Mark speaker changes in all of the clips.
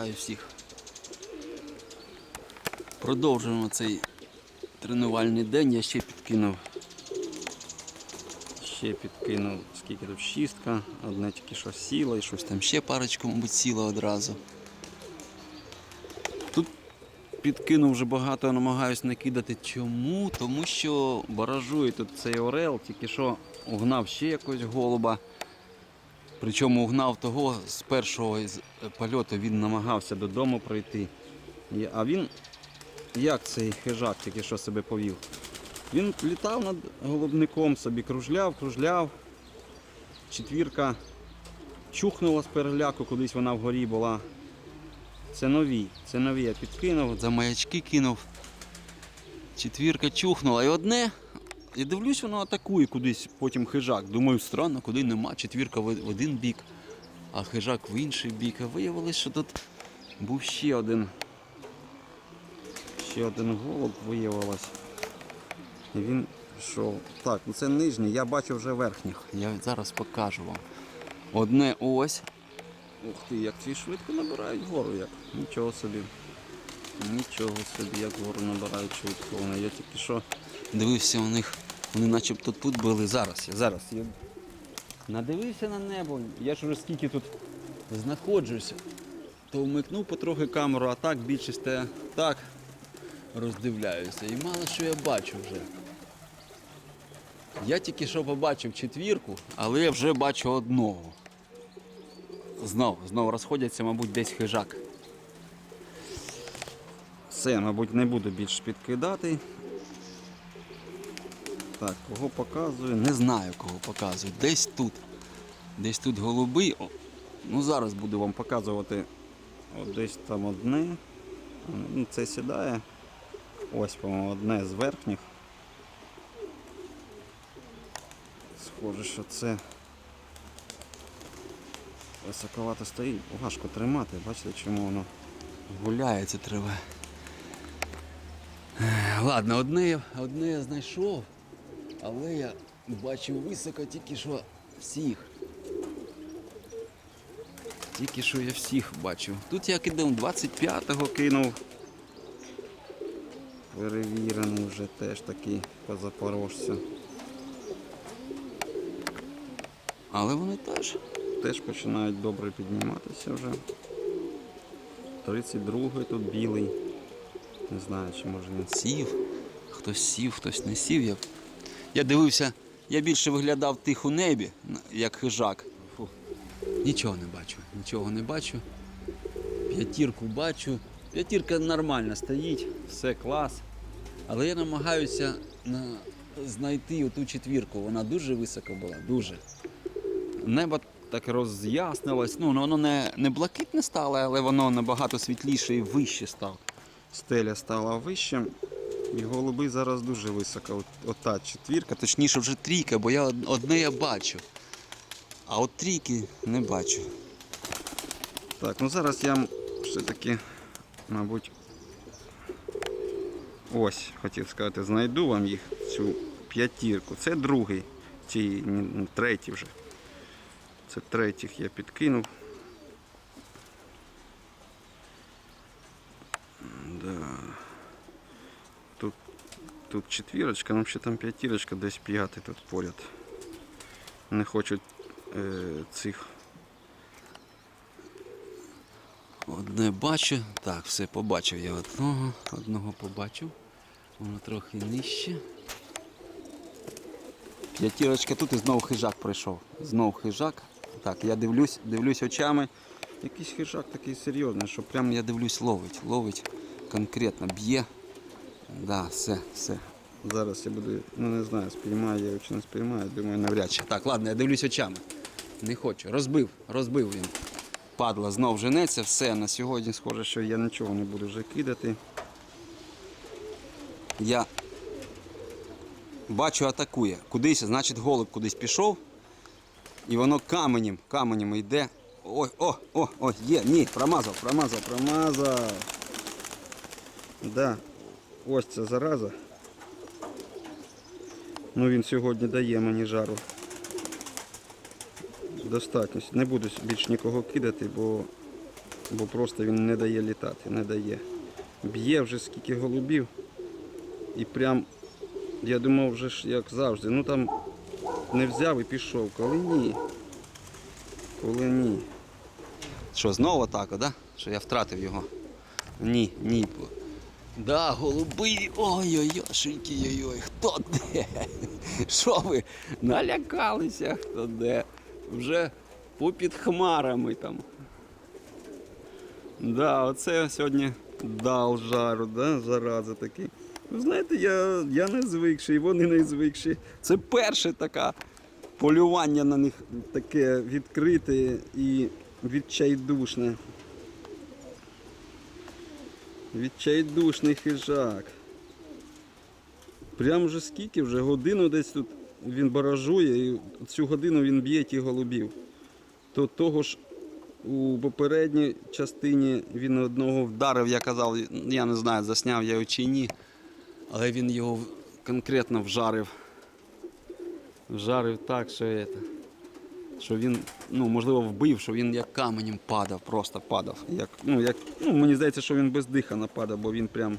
Speaker 1: Вітаю всіх. Продовжуємо цей тренувальний день. Я ще підкинув. Ще підкинув, скільки тут шістка, одне тільки що сіло і щось там ще парочку, мабуть, сіло одразу. Тут підкинув вже багато, я намагаюся не кидати. Чому? Тому що баражує тут цей орел, тільки що угнав ще якогось голуба. Причому угнав того з першого е, польоту він намагався додому пройти. А він, як цей хижак тільки що себе повів? Він літав над голубником собі, кружляв, кружляв. Четвірка чухнула з переляку, кудись вона вгорі була. Це нові, це нові. Я підкинув, за маячки кинув. Четвірка чухнула. І одне, я дивлюсь, воно атакує кудись, потім хижак. Думаю, странно, куди нема. Четвірка в один бік, а хижак в інший бік. А виявилось, що тут був ще один. Ще один голуб виявилось. І він йшов. Так, ну це нижній, я бачу вже верхніх. Я зараз покажу вам. Одне ось. Ух ти, як ці швидко набирають гору як. Нічого собі. Нічого собі, як гору набирають швидко. Я тільки що дивився у них, вони начебто тут були. Зараз, я зараз. Я надивився на небо. Я ж вже скільки тут знаходжуся, то вмикнув потрохи камеру, а так більшість те так роздивляюся. І мало що я бачу вже. Я тільки що побачив четвірку, але я вже бачу одного. Знов, знов розходяться, мабуть, десь хижак. Все, мабуть, не буду більше підкидати. Так, кого показую? Не знаю, кого показую. Десь тут. Десь тут голуби. О, ну зараз буду вам показувати. От десь там одне. Ну, Це сідає. Ось, по-моєму, одне з верхніх. Схоже, що це високовато стоїть. Важко тримати, бачите, чому воно гуляє, це треба. Ладно, одне, одне я знайшов, але я бачив високо тільки що всіх. Тільки що я всіх бачив. Тут я кидав 25-го кинув. Перевірений вже теж такий по запорожцю. Але вони теж, теж починають добре підніматися вже. 32-й тут білий. Не знаю, чи може він сів. Хтось сів, хтось не сів. Я, я дивився, я більше виглядав тих у небі, як хижак. Фу. Нічого не бачу, нічого не бачу. П'ятірку бачу. П'ятірка нормально стоїть, все клас. Але я намагаюся на... знайти оту четвірку. Вона дуже високо була, дуже. Небо так роз'яснилось. Ну, воно не, не блакитне стало, але воно набагато світліше і вище стало. Стеля стала вище. І голуби зараз дуже високо. От, ота четвірка, точніше вже трійка, бо я одне я бачу. А от трійки не бачу. Так, ну зараз я все-таки, мабуть, ось хотів сказати, знайду вам їх цю п'ятірку. Це другий, чи ні, ну, третій вже. Це третіх я підкинув. Да. Тут, тут четвірочка, ну ще там п'ятірочка, десь п'ятий тут поряд. Не хочуть е, цих. Одне бачу. Так, все побачив я одного. Одного побачив. Воно трохи нижче. П'ятірочка тут і знову хижак прийшов. Знову хижак. Так, я дивлюсь, дивлюсь очами. Якийсь хижак такий серйозний, що прям я дивлюсь, ловить. Ловить конкретно, б'є. Да, все, все. Зараз я буду, ну не знаю, спіймаю я його чи не спіймаю, думаю, навряд чи. Так, ладно, я дивлюсь очами. Не хочу. Розбив, розбив він. Падла знов женеться, все, на сьогодні схоже, що я нічого не буду вже кидати. Я бачу, атакує. Кудись, значить, голуб кудись пішов. І воно каменем, каменем йде. Ой, о, о, о, є, ні, промазав, промазав, промазав. Да, ось ця зараза. Ну він сьогодні дає мені жару. Достатньо. Не буду більш нікого кидати, бо
Speaker 2: бо просто він не дає літати, не дає. Б'є вже скільки голубів. І прям, я думав, вже ж як завжди, ну там не взяв і пішов. Коли ні. Коли ні.
Speaker 1: Що, знову так, да? Що я втратив його? Ні, ні. Да, голуби. Ой-ой-ой, ой хто де? Що ви налякалися, хто де? Вже попід хмарами там.
Speaker 2: Да, оце сьогодні дав жару, да, зараза такий. Ви знаєте, я, я не звикший, вони не звикші. Це перше таке полювання на них таке відкрите і відчайдушне. Відчайдушний хижак. Прям вже скільки, вже годину десь тут він баражує, і цю годину він б'є ті голубів. То того ж у попередній частині він одного вдарив, я казав, я не знаю, засняв я його чи ні, але він його конкретно вжарив. Вжарив так, що, це, що він, ну, можливо, вбив, що він як каменем падав, просто падав. Як, ну, як, ну, мені здається, що він бездихано падав, бо він прям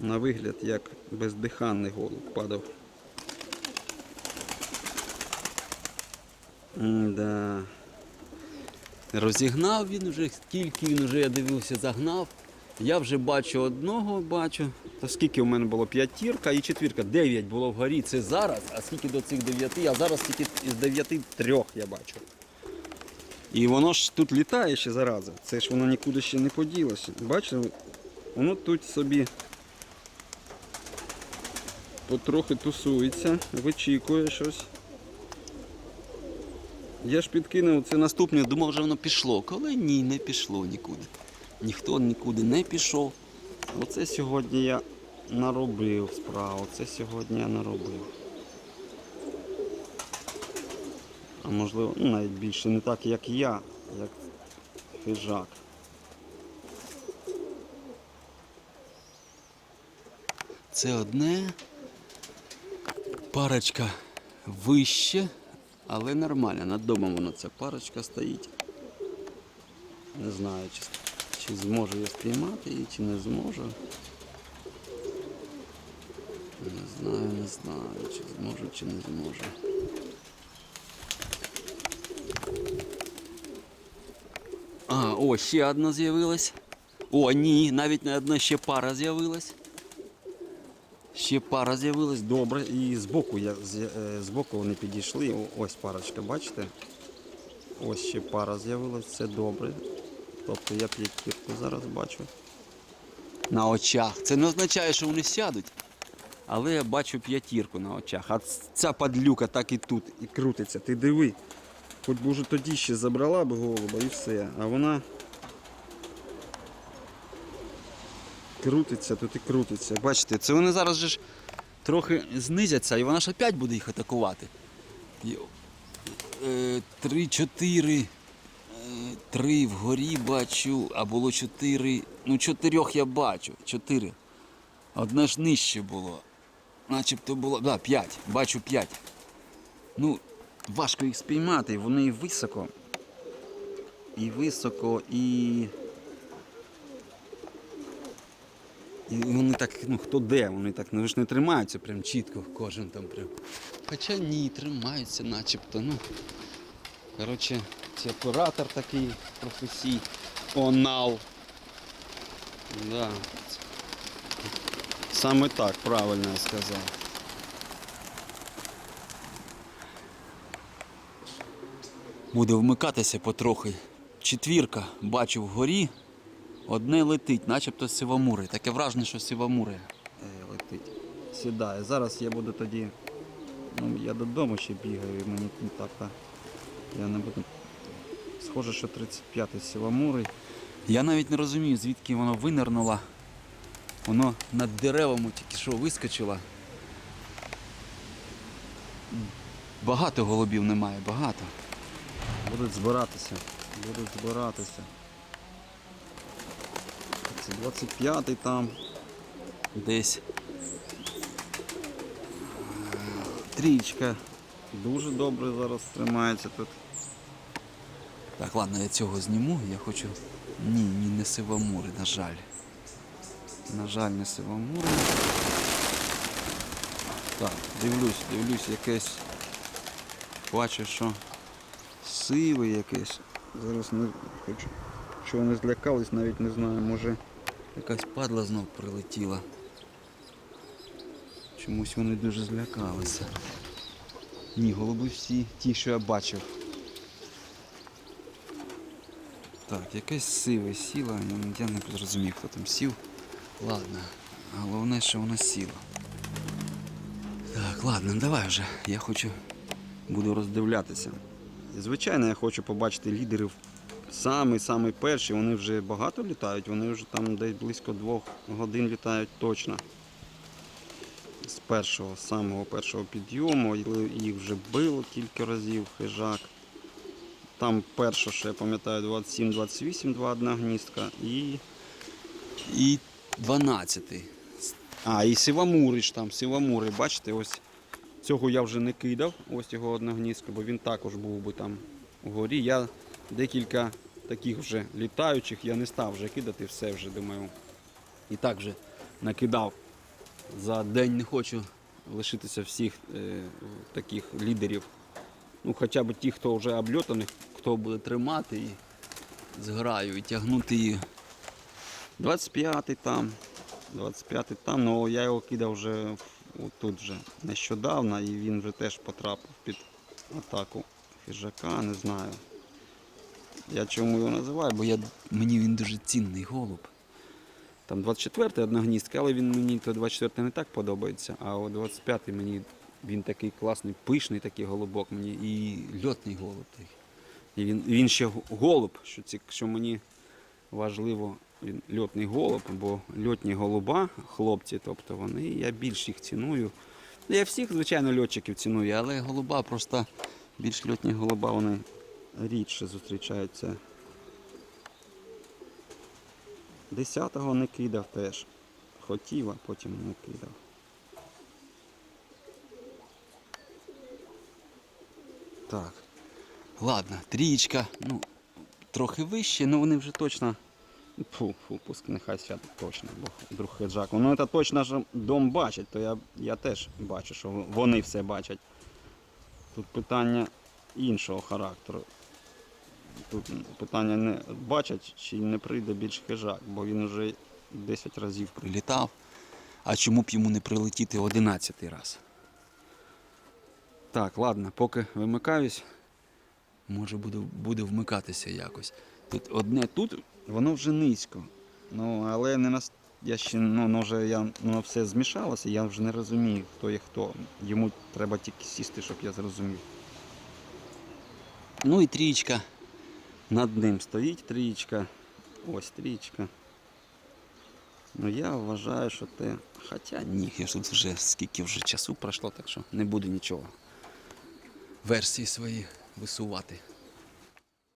Speaker 2: на вигляд як бездиханний голуб падав. М-да.
Speaker 1: Розігнав він вже, скільки він вже, я дивився, загнав. Я вже бачу одного, бачу.
Speaker 2: Та скільки у мене було? П'ятірка і четвірка. Дев'ять було вгорі.
Speaker 1: Це зараз, а скільки до цих дев'яти, а зараз
Speaker 2: Тільки із дев'яти трьох я бачу. І воно ж тут літає ще зараза. Це ж воно нікуди ще не поділося. Бачите, воно тут собі потрохи тусується, вичікує щось. Я ж підкинув це
Speaker 1: наступне, думав, вже воно пішло. Коли ні, не пішло нікуди. Ніхто нікуди не пішов.
Speaker 2: Оце сьогодні я наробив справу. Це сьогодні я наробив. А можливо, ну, навіть більше не так, як я, як хижак.
Speaker 1: Це одне. Парочка вище, але нормально. Над домом вона ця парочка стоїть.
Speaker 2: Не знаю, чи, чи зможу я спіймати її, чи не зможу.
Speaker 1: Не знаю, не знаю, чи зможу, чи не зможу. А, о, ще одна з'явилась. О, ні, навіть не одна ще пара з'явилась. Ще пара з'явилась.
Speaker 2: Добре, і збоку я з, е, збоку вони підійшли. Ось парочка, бачите? Ось ще пара з'явилась, це добре. Тобто я п'ятірку зараз бачу.
Speaker 1: На очах. Це не означає, що вони сядуть. Але я бачу п'ятірку на очах. А
Speaker 2: Ця падлюка так і тут і крутиться. Ти диви. Хоч би уже тоді ще забрала б голуба і все. А вона крутиться, тут і крутиться.
Speaker 1: Бачите, це вони зараз же ж трохи знизяться і вона ж опять буде їх атакувати. Е, Три, чотири. Три вгорі бачу, а було чотири. Ну, чотирьох я бачу. Чотири. Одне ж нижче було. Начебто було. Да, п'ять. Бачу п'ять. Ну, важко їх спіймати, вони високо. І високо, і. І вони так, ну хто де, вони так ну, ж не тримаються прям чітко, кожен там прям. Хоча ні, тримаються начебто. ну. Коротше, це оператор такий професійонал.
Speaker 2: Да. Саме так, правильно я сказав.
Speaker 1: Буде вмикатися потрохи. Четвірка, бачу вгорі. Одне летить, начебто сивамури. Таке враження, що сивамури.
Speaker 2: Е, летить. Сідає. Зараз я буду тоді. Ну, я додому ще бігаю, і мені так. та- Я не буду. Схоже, що 35-й сіламурий.
Speaker 1: Я навіть не розумію, звідки воно винирнуло. Воно над деревами тільки що вискочило. Багато голубів немає, багато.
Speaker 2: Будуть збиратися. Будуть збиратися. Це 25-й там.
Speaker 1: Десь.
Speaker 2: Трічка. Дуже добре зараз тримається тут.
Speaker 1: Так, ладно, я цього зніму. Я хочу. Ні, ні, не сивомури, на жаль. На жаль, не сивомури. Так, дивлюсь, дивлюсь, якесь. Бачу, що сиве якесь.
Speaker 2: Зараз не хочу. Що вони злякались, навіть не знаю, може.
Speaker 1: Якась падла знов прилетіла. Чомусь вони дуже злякалися. Ні, голуби всі ті, що я бачив. Так, якесь сиве сіло, я не зрозумів, хто там сів. Ладно, головне, що воно сіло. Так, ладно, давай вже. Я хочу.
Speaker 2: Буду роздивлятися. Звичайно, я хочу побачити лідерів. Самий самий перші, вони вже багато літають, вони вже там десь близько двох годин літають точно. З першого, самого першого підйому, їх вже било кілька разів хижак. Там перше, що я пам'ятаю, 27-28, два одна гніздка. І.
Speaker 1: І 12-й.
Speaker 2: А, і сивамурич там, сивамури, бачите, ось цього я вже не кидав, ось його одна гніздка, бо він також був би там вгорі. Я декілька таких вже літаючих, я не став вже кидати, все вже думаю. І так вже накидав.
Speaker 1: За день не хочу.
Speaker 2: Лишитися всіх е, таких лідерів. Ну, хоча б ті, хто вже обльотаних.
Speaker 1: Хто буде тримати і зграю, і тягнути її.
Speaker 2: 25-й там, 25-й там, ну я його кидав вже тут вже нещодавно і він вже теж потрапив під атаку хижака, не знаю. Я чому його називаю,
Speaker 1: Бо я, мені він дуже цінний голуб.
Speaker 2: Там 24-й одна гніздка, але він мені то 24-й не так подобається, а от 25-й мені він такий класний, пишний такий голубок мені. І
Speaker 1: льотний голуб. такий.
Speaker 2: І він, він ще голуб, що, ці, що мені важливо, він льотний голуб, бо льотні голуба, хлопці, тобто вони, я більш їх ціную. Ну, Я всіх, звичайно, льотчиків ціную, але голуба просто більш льотні голуба вони рідше зустрічаються. Десятого не кидав теж. Хотів, а потім не кидав.
Speaker 1: Так. Ладно, трієчка. Ну, трохи вище, але вони вже точно.
Speaker 2: Фу, фу, пуск нехай святить точно, бо друг хеджак. Ну це точно ж дом бачить, то я, я теж бачу, що вони все бачать. Тут питання іншого характеру. Тут питання не бачать, чи не прийде більш хижак, бо він вже 10 разів
Speaker 1: прилітав. А чому б йому не прилетіти 11 раз?
Speaker 2: Так, ладно, поки вимикаюсь,
Speaker 1: Може буде, буде вмикатися якось. Тут одне тут.
Speaker 2: воно вже низько. Ну, але не нас. Я ще ну, ну, вже я ну, все змішалося, я вже не розумію, хто є хто. Йому треба тільки сісти, щоб я зрозумів.
Speaker 1: Ну і трієчка.
Speaker 2: Над ним стоїть трієчка. Ось трієчка. Ну я вважаю, що те.
Speaker 1: Хоча ні, я ж тут вже скільки вже часу пройшло, так що не буду нічого. Версії свої висувати.